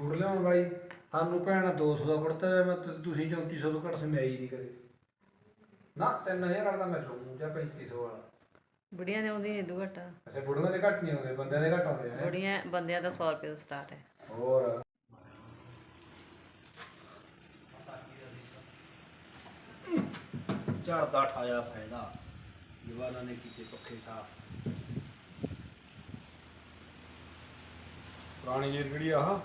Suit ਲਿਆਉਣ ਵਾਲੀ ਸਾਨੂੰ ਭੈਣ 200 ਦਾ ਕੁੜਤਾ ਹੈ ਮੈਂ ਤੇ ਤੁਸੀਂ 3400 ਤੋਂ ਘੱਟ ਸਮਿਆਈ ਨਹੀਂ ਕਰੇ ਨਾ 3000 ਵਾਲਾ ਤਾਂ ਮੈਂ ਲਊਂ ਜਾਂ 3500 ਵਾਲਾ। ਬੁੜੀਆਂ ਦੇ ਆਉਂਦੀ ਨਹੀਂ ਦੂ ਘਟਾ। ਅੱਛਾ ਬੁੜੀਆਂ ਦੇ ਘੱਟ ਨਹੀਂ ਆਉਂਦੇ ਬੰਦਿਆਂ ਦੇ ਘੱਟ ਆਉਂਦੇ ਆ ਬੁੜੀਆਂ ਬੰਦਿਆਂ ਦਾ 100 ਰੁਪਏ ਤੋਂ ਸਟਾਰਟ ਹੈ। ਹੋਰ? ਝੜਦਾ ਠਾਇਆ ਫਾਇਦਾ ਜਵਾਨਾਂ ਨੇ ਕੀਤੇ ਪੱਖੇ ਸਾਫ਼। ਪੁਰਾਣੀ ਜੀਰ ਕਿਹੜੀ ਆਹ?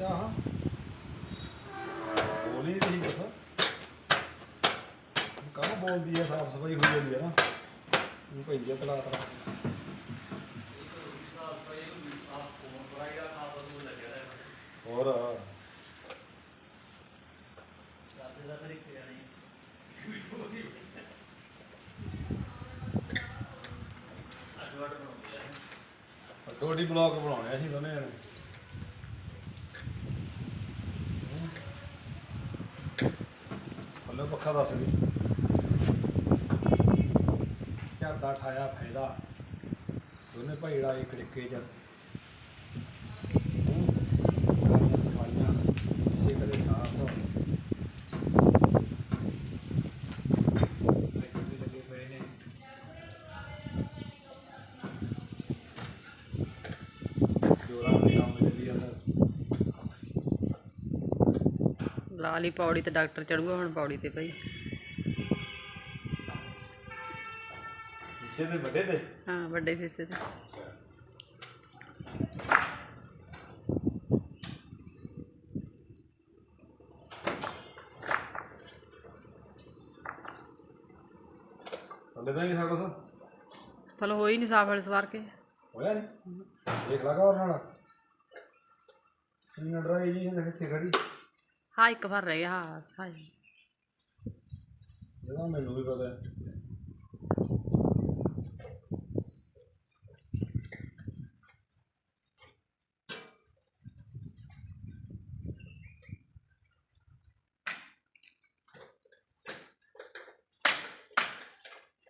ਆਹ ਬੋਲੀ ਨਹੀਂ ਬਸ ਕਾਹ ਬੋਲਦੀ ਹੈ ਸਾਫ਼ ਸਫ਼ਾਈ ਹੋਈ ਜਾਂਦੀ ਆ ਨਾ। ਇਹ ਭਈ ਜੇ ਤਲਾ ਤਲਾ ਹੋਰ। ਥੋੜੀ ਬਲੌਗ ਬਣਾਉਣੇ ਸੀ ਦੋਨੇ ਜਣੇ। ਹਲੋ ਪੱਖਾ ਦੱਸ ਦੀ। ਝਾਦਾ ਠਾਇਆ ਫਾਇਦਾ। ਦੋਨੇ ਭਾਈ ਇੱਕ ਡਿੱਕੇ ਚ। ਸਫਾਈਆਂ ਇਸੇ ਕਦੇ ਸਾਫ਼ ਲੱਗੇ ਪਏ ਨੇ ਜੋਰਾਂ ਦੇ ਕੰਮ ਚੱਲੀ ਜਾਂਦਾ ਲਾਲੀ ਪੌੜੀ ਤੇ ਡਾਕਟਰ ਚੜੂਗਾ ਹੁਣ ਪੌੜੀ ਤੇ ਭਾਈ ਇਸੇ ਦੇ ਵੱਡੇ ਤੇ? ਹਾਂ ਵੱਡੇ ਸੀਸੇ ਤੇ। ਥੱਲੇ ਤਾਂ ਨਹੀਂ ਸਕੋ ਸਰ ਚਲੋ ਹੋਈ ਨਹੀਂ ਸਾਫ਼ ਵਾਲੇ ਸਵਾਰ ਕੇ। ਹੋਇਆ ਨਹੀਂ ਦੇਖ ਲਗਾ ਹੋਰ ਨਾਲ। ਇੰਨਾ ਡਰਾਈ ਜੀ ਇਹਦੇ ਕਿੱਥੇ ਖੜੀ। ਹਾਂ ਇੱਕ ਵਾਰ ਰਹਿ ਹਾਂ ਹਾਂ ਇਹਦਾ ਮੈਨੂੰ ਵੀ ਪਤਾ ਹੈ।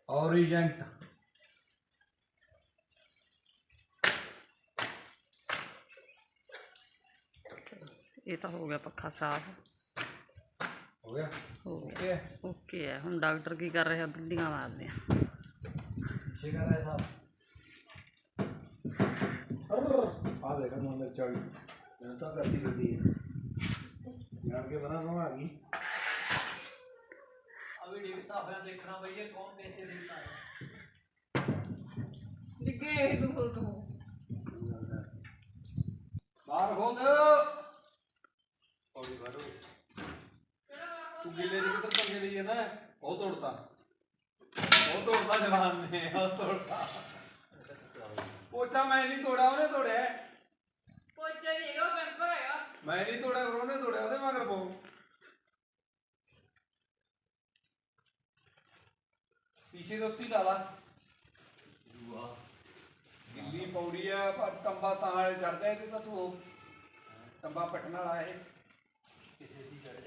ਔਰੀਜੈਂਟ ये तो हो गया पखा साफ़। हो गया? हो गया। ओके। है हम डॉक्टर की कर रहे हैं बिल्डिंग मार दें अभी देखता है देखना भैया कौन कैसे देखता है। बाहर हो ਪੌੜੀ ਵਾੜੋ ਤੂੰ ਗਿੱਲੇ ਦੇ ਕਿੱਧਰ ਪੰਗੇ ਲਈ ਹੈ ਨਾ? ਉਹ ਤੋੜਤਾ। ਉਹ ਤੋੜਤਾ ਜਵਾਨ ਨੇ ਉਹ ਤੋੜਤਾ। ਪੋਚਾ ਮੈਂ ਨਹੀਂ ਤੋੜਾ ਉਹਨੇ ਤੋੜਿਆ ਪੋਚਾ ਨਹੀਂ ਹੈਗਾ ਪੈਂਪਰ ਹੈਗਾ। ਮੈਂ ਨਹੀਂ ਤੋੜਿਆ ਪਰ ਉਹਨੇ ਤੋੜਿਆ ਉਹਦੇ ਮਗਰ ਪਾਓ। ਪੀਛੇ ਦੇ ਲਾ ਲਾ। ਜੂਆ ਪੌੜੀ ਆ ਪਰ ਟੰਬਾ ਤਾਂ ਨਾਲ ਚੜਦਾ ਇਹ ਤਾਂ ਤੂੰ। ਟੰਬਾ ਪਟਣ ਵਾਲਾ ਇਹ।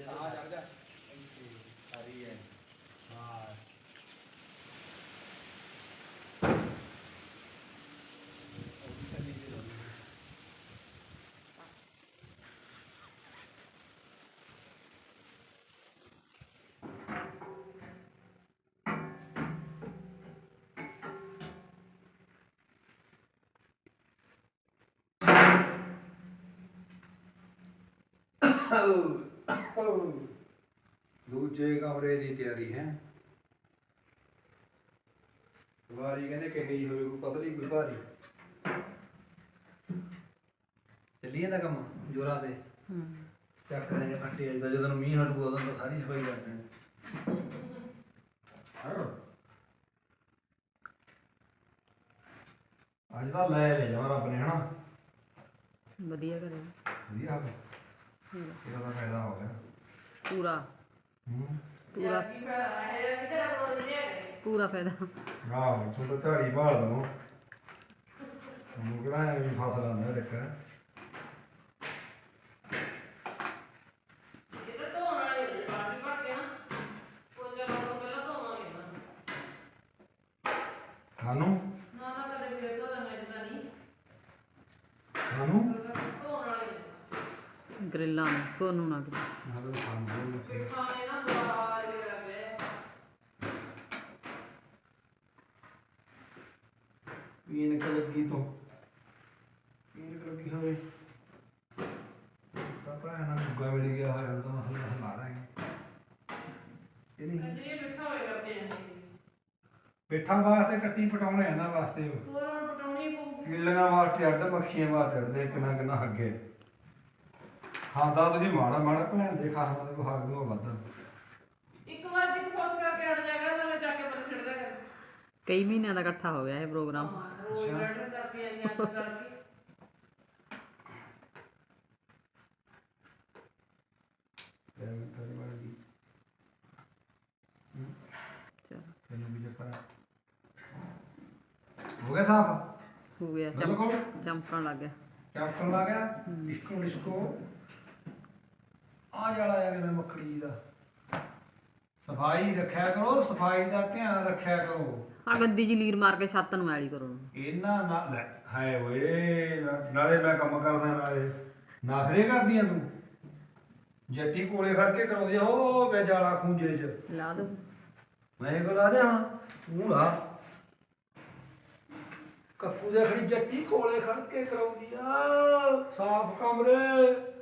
ਹਾਂ ਚੜ ਜਾ। ਸਾਰੀ ਹੈ। ਹਾਂ। ਦੂਜੇ ਕਮਰੇ ਦੀ ਤਿਆਰੀ ਹੈ। ਵਾਰੀ ਕਹਿੰਦੇ ਕਿਹੇ ਹੀ ਹੋਵੇ ਕੋਈ ਪਤਲੀ ਕੋਈ ਭਾਰੀ। ਚੱਲੀਏ ਦਾ ਕੰਮ ਜੋਰਾਂ ਤੇ? ਹੂੰ। ਚੱਕ ਰਹੇ ਨੇ ਫੱਟੇ ਅੱਜ ਜਦੋਂ ਮੀਂਹ ਹਟੂਗਾ ਉਦੋਂ ਤਾਂ ਸਾਰੀ ਸਫ਼ਾਈ ਕਰਦੇ ਨੇ ਅੱਜ ਤਾਂ ਲੈ ਲੈ ਜਮਾ ਰੱਬ ਨੇ ਹਨਾ? ਵਧੀਆ ਕਰੇ ਵਧੀਆ। ਹਾਲ ਇਹਦਾ ਤਾਂ ਫਾਇਦਾ ਹੋ ਗਿਆ। ਪੂਰਾ। ਹੂੰ। ਪੂਰਾ। ਪੂਰਾ ਫਾਇਦਾ। ਆਹ ਛੋਟਾ ਝਾੜੀ ਭਾਲ ਦਮੋ ਮੁਗੜਾ ਵੀ ਫਸਲ ਆਉਂਦਾ ਦੇਖਾ ਗਰਿੱਲਾਂ ਨੂੰ ਸੋਨੂੰ ਨਾ ਗਰਿੱਲ। ਨਾਲੇ ਖਾਂਦੇ ਪਿੱਠਾਂ ਨੇ ਨਾ ਦੁਆਰਾ ਜਿਹੜਾ ਪਿਆ ਪੀਣ ਕ ਲੱਗੀ ਤੋਂ। ਪੀਣ ਕ ਲੱਗੀ ਹੋਵੇ। ਤਾਂ ਭੈਣਾ ਗੁੱਗਾ ਮਿਲ ਗਿਆ ਹੋਇਆ ਤਾਂ ਮਸਲਾ ਹਲਾ ਦਾਂਗੇ ਇਹ ਨਹੀਂ। ਜਿਹੜੇ ਪਿੱਠਾ ਹੋਏ ਕਰਦੇ ਆ ਪੇਠਾਂ ਵਾਸਤੇ ਕੱਟੀ ਪਟਾਉਣੇ ਇਹਨਾਂ ਵਾਸਤੇ। ਤੂੰ ਹੁਣ ਪਟਾਉਣੀ ਪਊਗੀ। ਗਿੱਲੀਆਂ ਵਾਸਤੇ ਅੱਡ ਮੱਖੀਆਂ ਵਾਸਤੇ ਅੱਡ ਕਿੰਨਾ ਕਿੰਨਾ ਅੱਗੇ। ਖਾਂਦਾ ਤੁਸੀਂ ਮਾੜਾ ਮਾੜਾ ਭੈਣ ਦੇ ਖਾਣਾ ਦੇ ਕੋ ਹੱਕ ਦੋ ਵੱਧ। ਇੱਕ ਵਾਰ ਜੇ ਖੋਸ ਕਰਕੇ ਅੜ ਜਾਏਗਾ ਤਾਂ ਚੱਕ ਕੇ ਬਸ ਛੱਡਦਾ ਕਰ ਕਈ ਮਹੀਨਿਆਂ ਦਾ ਇਕੱਠਾ ਹੋ ਗਿਆ ਇਹ ਪ੍ਰੋਗਰਾਮ। ਰੋਜ਼ ਬੈਠ ਕਰਕੇ ਆਈਆਂ ਅੱਜ ਕਰਕੇ ਚਲੋ। ਤੈਨੂੰ ਵੀ ਚੱਕਰ ਆ। ਹੋ ਗਿਆ ਸਾਫ਼? ਹੋ ਗਿਆ ਚਮ- ਬਿਲਕੁਲ ਚਮਕਣ ਲੱਗ ਗਿਆ। ਕੈਪਟਨ ਲਾ ਗਿਆ? ਇਸਕੋ ਇਸਕੋ ਆ ਜਾਲਾ ਆ ਗਿਆ ਮੱਖੜੀ ਦਾ? ਸਫ਼ਾਈ ਰੱਖਿਆ ਕਰੋ ਸਫ਼ਾਈ ਦਾ ਧਿਆਨ ਰੱਖਿਆ ਕਰੋ। ਆ ਗੱਦੀ ਜੀ ਲੀਰ ਮਾਰ ਕੇ ਛੱਤ ਨੂੰ ਐਲੀ ਕਰੋ। ਇਹਨਾਂ ਨਾਲ ਲੈ ਹਾਏ ਓਏ ਨਾ- ਨਾਲੇ ਮੈਂ ਕੰਮ ਕਰਦਾ ਨਾਲੇ। ਨਾਖਰੇ ਕਰਦੀਆਂ ਤੂੰ? ਜੱਟੀ ਕੋਲੇ ਖੜ ਕੇ ਕਰਾਉਂਦੀ ਆ, ਉਹ ਵੇ ਜਾਲਾ ਖੂੰਜੇ ਚ। ਲਾ ਦੋ। ਮੈਂ ਇਹ ਲਾ ਦਿਆਂ ਤੂੰ ਲਾ। ਕੱਕੂ ਦੇ ਖੜੀ ਜੱਟੀ ਕੋਲੇ ਖੜ ਕੇ ਕਰਾਉਂਦੀ ਆ ਸਾਫ਼ ਕਮਰੇ।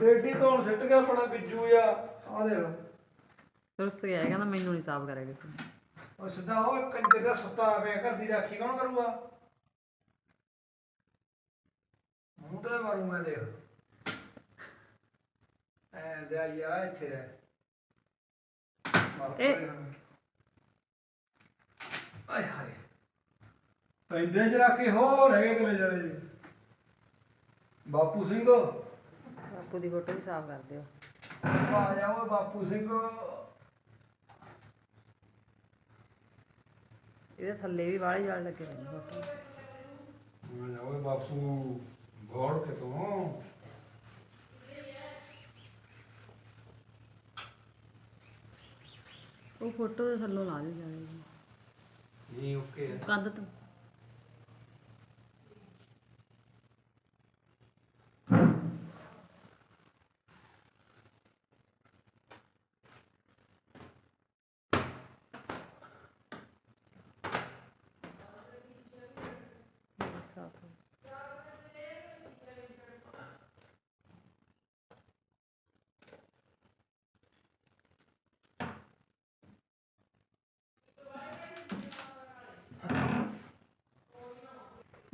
ਬੇਟੀ ਧੋਣ ਸਿੱਟ ਗਿਆ ਆਪਣਾ ਬਿੱਜੂ ਆ। ਆ ਦੇਖ। ਰੁੱਸ ਗਿਆ ਇਹ ਕਹਿੰਦਾ ਮੈਨੂੰ ਨਹੀਂ ਸਾਫ਼ ਕਰਿਆ ਕਿਸੇ ਨੇ। ਉਹ ਸਿੱਧਾ ਉਹ ਕੰਜਰ ਦਾ ਸੁੱਤਾ ਪਿਆ ਘਰ ਦੀ ਰਾਖੀ ਕੌਣ ਕਰੂਗਾ? ਮੂੰਹ ਤੇ ਮਾਰੂ ਮੈਂ ਦੇਖ। ਐ ਦੇ ਯਾਰ ਇੱਥੇ ਰਹਿ। ਮਾਰ ਇਹ- ਪਰੇ ਨੂੰ। ਆਏ ਹਾਏ। ਪੈਂਦੇ ਚ ਰੱਖ ਕੇ ਹੋ ਰਹਿ ਗਏ ਕਲੇ ਜਾਣੇ ਜੀ ਬਾਪੂ ਸਿੰਘ। ਬਾਪੂ ਦੀ ਫੋਟੋ ਵੀ ਸਾਫ਼ ਕਰ ਦਿਓ। ਆ ਜਾ ਓਏ ਬਾਪੂ ਸਿੰਘ। ਇਹਦੇ ਥੱਲੇ ਵੀ ਵਾਲੇ ਜਲ ਲੱਗੇ ਹੋਏ ਨੇ ਫੋਟੋ। ਆ ਜਾ ਓਏ ਬਾਪੂ ਘੋੜ ਕੇ ਤੋਂ ਉਹ ਫੋਟੋ ਦੇ ਥੱਲੋਂ ਲਾ ਦਿਓ ਜਾਲੇ ਜੀ ਨਹੀਂ ਓਕੇ ਕੰਧ ਤੋਂ।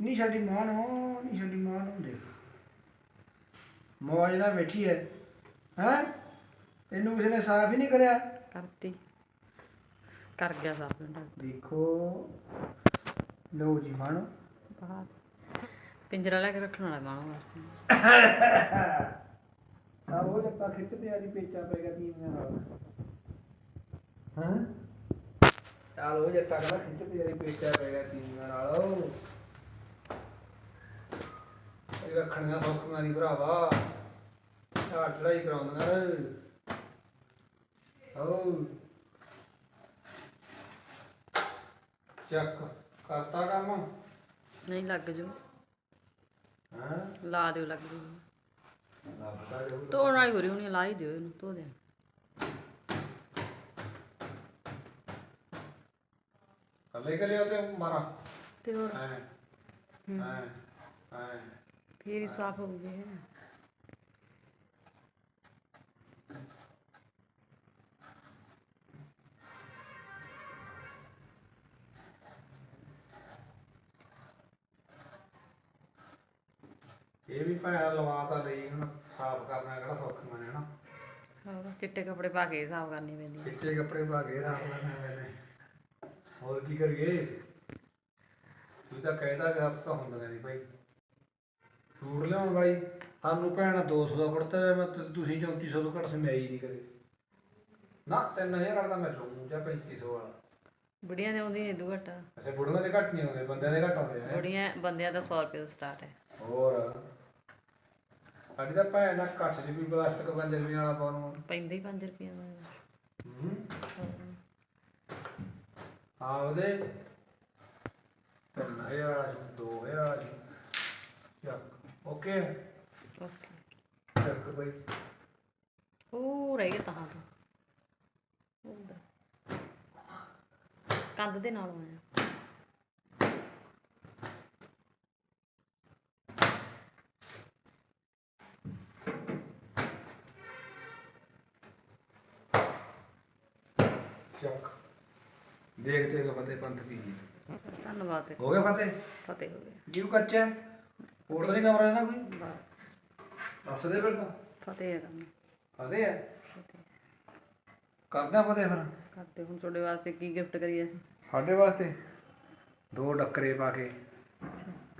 ਨਹੀਂ ਸਾਡੀ ਮਾਂ ਨੂੰ ਨਹੀਂ ਸਾਡੀ ਮਾਂ ਨੂੰ ਦੇਖ ਮੌਜ ਨਾਲ ਬੈਠੀ ਹੈ ਹੈ? ਇਹਨੂੰ ਕਿਸੇ ਨੇ ਸਾਫ਼ ਹੀ ਨਹੀਂ ਕਰਿਆ। ਕਰਤੀ। ਕਰ ਗਿਆ ਸਾਫ਼ ਦੇਖੋ। ਲਓ ਜੀ ਮਾਣੋ ਬਾਹਰ। ਪਿੰਜਰਾ ਲੈ ਕੇ ਰੱਖਣ ਵਾਲਾ ਮਾਣੋ ਵਾਸਤੇ ਆ ਉਹ ਜੱਕਾ ਖਿੱਚਦੇ ਆ ਜੀ ਪੇਚਾ ਪੈ ਗਿਆ ਤੀਨ ਨਾਲ। ਹਾਂ? ਚਾਲ ਉਹ ਜੱਟਾ ਕਹਿੰਦਾ ਖਿੱਚਦੇ ਆ ਜੀ ਪੇਚਾ ਪੈ ਗਿਆ ਤੀਨ ਨਾਲ। ਇਹ ਰੱਖਣੀਆਂ ਸੌਖੀਆਂ ਨਹੀਂ ਭਰਾਵਾ। ਝਾੜ ਚੜਾਈ ਕਰਾਉਂਦੀਆਂ ਨੇ। ਹੋ ਚੱਕ। ਕਰਤਾ ਕੰਮ? ਨਹੀਂ ਲੱਗ ਜੂ। ਹਾਂ? ਲਾ ਦਿਓ ਲੱਗ ਜੂ। ਲੱਭਦਾ ਜਾਊ ਧੋਣ ਵਾਲੀ ਹੋ ਰਹੀ ਹੋਣੀ ਲਾ ਹੀ ਦਿਓ ਇਹਨੂੰ ਧੋ ਦੇ। ਕੱਲੇ ਕੱਲੇ ਤੇ ਮਾਰਾ। ਤੇ ਹੋਰ? ਐ। ਐ। ਐ। ਫੇਰ ਹੀ ਸਾਫ਼ ਹੋ ਗਏ ਇਹ ਵੀ ਭੈਣ ਲਵਾ ਤਾਂ ਲਈ ਹੁਣ ਸਾਫ਼ ਕਰਨਾ ਕਿਹੜਾ ਸੌਖਾ ਨੇ। ਹਨਾ ਹੋਰ ਚਿੱਟੇ ਕੱਪੜੇ ਪਾ ਕੇ ਸਾਫ਼ ਕਰਨੀ ਪੈਂਦੀ ਚਿੱਟੇ ਕੱਪੜੇ ਪਾ ਕੇ ਸਾਫ਼ ਕਰਨਾ ਮੈਨੇ ਹੋਰ ਕੀ ਕਰੀਏ? ਤੂੰ ਤਾਂ ਕਹਿਦਾ ਕਿ ਹਸਤਾ ਹੁੰਦਾ ਨਹੀਂ ਭਾਈ। ਸੂਟ ਲਿਆਉਣ ਵਾਲੀ ਸਾਨੂੰ ਭੈਣ 200 ਦਾ ਕੁੜਤਾ ਹੈ ਮੈਂ ਤੁ- ਤੁਸੀਂ 3400 ਤੋਂ ਘੱਟ ਸਮਿਆਈ ਨਹੀਂ ਕਰੇ ਨਾ 3000 ਵਾਲਾ ਤਾਂ ਮੈਂ ਲਊਂ ਜਾਂ 3500 ਵਾਲਾ। ਬੁੜੀਆਂ ਦੇ ਆਉਂਦੀ ਦੂ ਘਟਾ। ਅੱਛਾ ਬੁੜੀਆਂ ਦੇ ਘੱਟ ਨਹੀਂ ਆਉਂਦੇ ਬੰਦਿਆਂ ਦੇ ਘੱਟ ਆਉਂਦੇ ਆ। ਬੁੜੀਆਂ ਬੰਦਿਆਂ ਦਾ 100 ਰੁਪਏ ਤੋਂ ਸਟਾਰਟ ਹੈ। ਹੋਰ? ਸਾਡੀ ਤਾਂ ਭੈਣ ਨਾਲ ਕੱਛ ਚ ਵੀ ਪਲਾਸਟਿਕ 5 ਰੁਪਏ ਵਾਲਾ ਪਾਉਣ ਨੂੰ। ਪੈਂਦਾ ਹੀ 5 ਰੁਪਏ ਦਾ। ਹੂੰ। ਆ ਤਿੰਨ ਹਜ਼ਾਰ ਵਾਲਾ ਸੀ, ਦੋ ਹਜ਼ਾਰ ਵਾਲਾ ਸੀ। ਚੱਕ ਓਕੇ ਓਕੇ ਚੱਕ ਬਈ ਉਹ ਰਹਿ ਗਿਆ ਤਾਂ ਤੋਂ ਉਧਰ ਕੰਧ ਦੇ ਨਾਲ ਆਇਆ ਚੱਕ ਦੇਖਦੇ ਹੋ ਫਤਿਹ ਪੰਥ ਕੀ ਗੀਤ ਧੰਨਵਾਦ ਹੋ ਗਿਆ ਫਤਿਹ ਫਤਿਹ ਹੋ ਗਿਆ ਜੀਵ ਕੱਚਾ ਹੈ? ਹੋਰ ਤਾਂ ਨਹੀਂ ਕਮਰਾ ਇਹਨਾਂ ਕੋਈ? ਬਸ। ਦੱਸ ਦੇ ਫਿਰ ਤਾਂ। ਫਤਿਹ ਹੈ ਕੰਮ ਫਤਿਹ ਹੈ? ਕਰਦੇ ਆ ਫਤਿਹ ਫਿਰ? ਕਰਦੇ ਹੁਣ ਤੁਹਾਡੇ ਵਾਸਤੇ ਕੀ ਗਿਫਟ ਕਰੀਏ? ਸਾਡੇ ਵਾਸਤੇ? ਦੋ ਡੱਕਰੇ ਪਾ ਕੇ।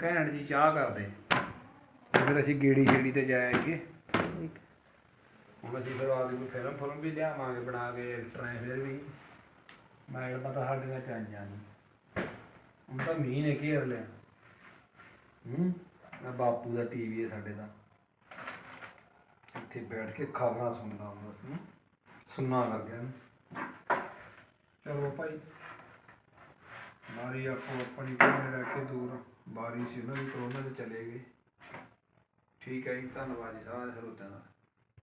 ਘੈਂਟ ਜੀ ਚਾਹ ਕਰਦੇ। ਤੇ ਫਿਰ ਅਸੀਂ ਗੇੜੀ ਛੇੜੀ ਤੇ ਜਾਏਗੇ ਠੀਕ। ਹੁਣ ਅਸੀਂ ਫਿਰ ਆਪਦੀ ਕੋਈ ਫਿਲਮ ਫਿਲਮ ਵੀ ਲਿਆਵਾਂਗੇ ਬਣਾ ਕੇ ਐਕਟਰ ਫਿਰ ਵੀ। ਮੈਂ ਪਤਾ ਸਾਡੇ ਨਾਲ ਚੱਲ ਜਾਣੀ ਹੁਣ ਤਾਂ ਮੀਂਹ ਨੇ ਘੇਰ ਲਿਆ। ਹੂੰ? ਮੈਂ ਬਾਪੂ ਦਾ ਟੀਵੀ ਹੈ ਸਾਡੇ ਦਾ। ਇੱਥੇ ਬੈਠ ਕੇ ਖਬਰਾਂ ਸੁਣਦਾ ਹੁੰਦਾ ਸੀ ਸੁਣਨਾ ਲੱਗ ਗਿਆ ਚਲੋ ਭਾਈ। ਮਾਰੀ ਆਪੋ ਆਪਣੀ ਕੋਲ ਰਹਿ ਕੇ ਦੂਰ। ਬਾਰੀ ਸੀ ਉਹਨਾਂ ਦੀ ਕਰੋਨਾ ਤੇ ਚਲੇ ਗਏ। ਠੀਕ ਹੈ ਜੀ, ਧੰਨਵਾਦ ਜੀ ਸਾਰੇ ਸਰੋਤਿਆਂ ਦਾ।